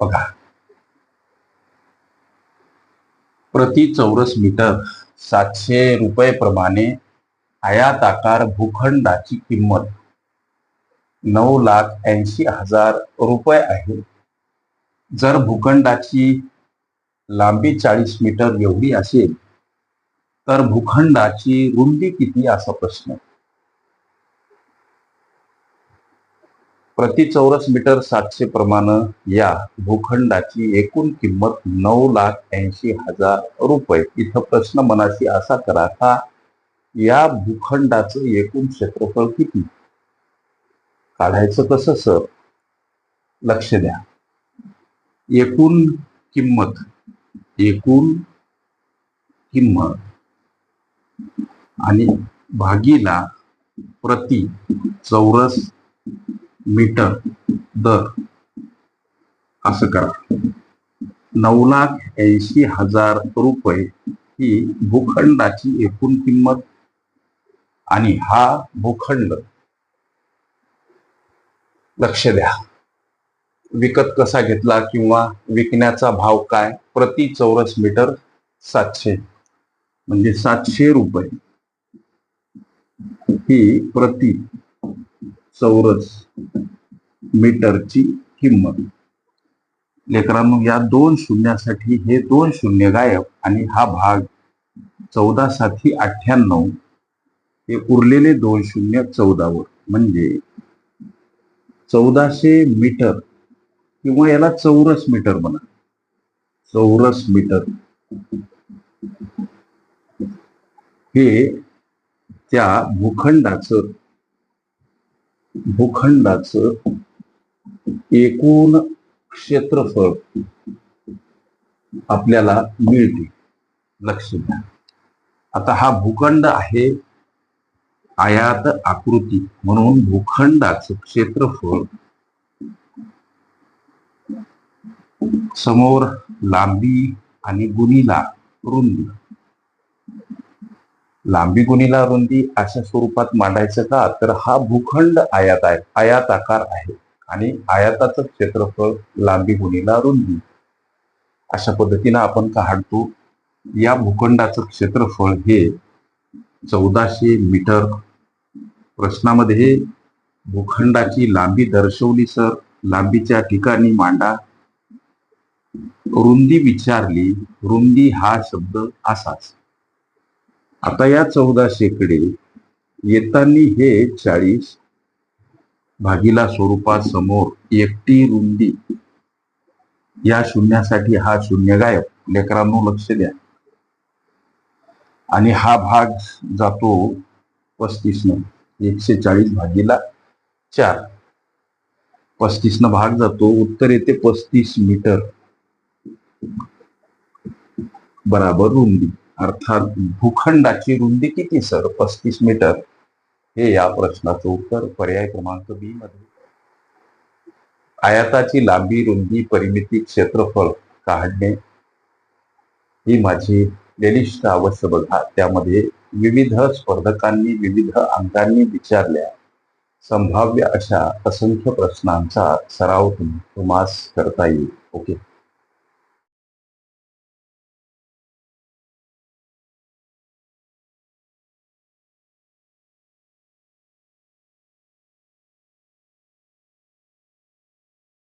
बघा. प्रति चौरस मीटर सातशे रुपये प्रमाणे आयात आकार भूखंडाची किंमत नऊ लाख ऐंशी हजार रुपये आहे. जर भूखंडाची लांबी चाळीस मीटर एवढी असेल तर भूखंडाची रुंदी किती असा प्रश्न. प्रति चौरस मीटर सातशे प्रमाणे या भूखंडाची एकूण किंमत नऊ लाख ऐंशी हजार रुपये. इथं प्रश्न मनाशी असा करा का या भूखंडाचं एकूण क्षेत्रफळ किती? काढायचं कसं सर? लक्ष द्या. एकूण किंमत एकूण किंमत आणि भागीला प्रति चौरस मीटर दर असं करा. नऊ लाख ऐंशी हजार रुपये ही भूखंडाची एकूण किंमत आणि हा भूखंड लक्ष द्या. विकत कसा घेतला किंवा विकण्याचा भाव काय? प्रति चौरस मीटर सातशे. म्हणजे सातशे रुपये. ही प्रति चौरस मीटरची किंमत. लेकरांनो या दोन शून्यासाठी हे दोन शून्य गायब आणि हा भाग चौदा साथी अठ्ठ्याण्णव हे उरलेले दोन शून्य चौदावर. म्हणजे चौदाशे मीटर किंवा याला चौरस मीटर म्हणा. चौरस मीटर. हे त्या भूखंडाचं भूखंडाचं एकूण क्षेत्रफळ आपल्याला मिळते लक्ष द्या. आता हा भूखंड आहे आयात आकृती म्हणून भूखंडाचं क्षेत्रफळ समोर लांबी आणि गुणीला रुंदी. लांबी गुणीला रुंदी अशा स्वरूपात मांडायचं का? तर हा भूखंड आयात आहे आयाताकार आहे. आणि आयाताचं क्षेत्रफळ लांबी गुणीला रुंदी. अशा पद्धतीनं आपण काढतो. या भूखंडाचं क्षेत्रफळ हे चौदाशे मीटर प्रश्नामध्ये भूखंडाची लांबी दर्शवली सर. लांबीच्या ठिकाणी मांडा. रुंदी विचारली रुंदी हा शब्द असाच. आता या चौदाशेकडे येताना हे चाळीस भागीला स्वरूपात समोर एकटी रुंदी. या शून्यासाठी हा शून्य गायब लेकरांनो लक्ष द्या. आणि हा भाग जातो पस्तीस न. एकशे चाळीस भागीला चार. पस्तीस न भाग जातो. उत्तर येते पस्तीस मीटर. बराबर रुंदी. अर्थात भूखंडाची रुंदी किती सर? पस्तीस मीटर. हे या प्रश्नाचं उत्तर पर्याय क्रमांक बी मध्ये. आयाताची लांबी रुंदी परिमिती क्षेत्रफळ काढणे ही माझी प्लेलिस्ट अवश्य बघा त्यामध्ये विविध स्पर्धकांनी विविध अंकांनी विचारल्या. संभाव्य अशा असंख्य प्रश्नांचा सराव तुम- तुम्हास करता येईल. ओके.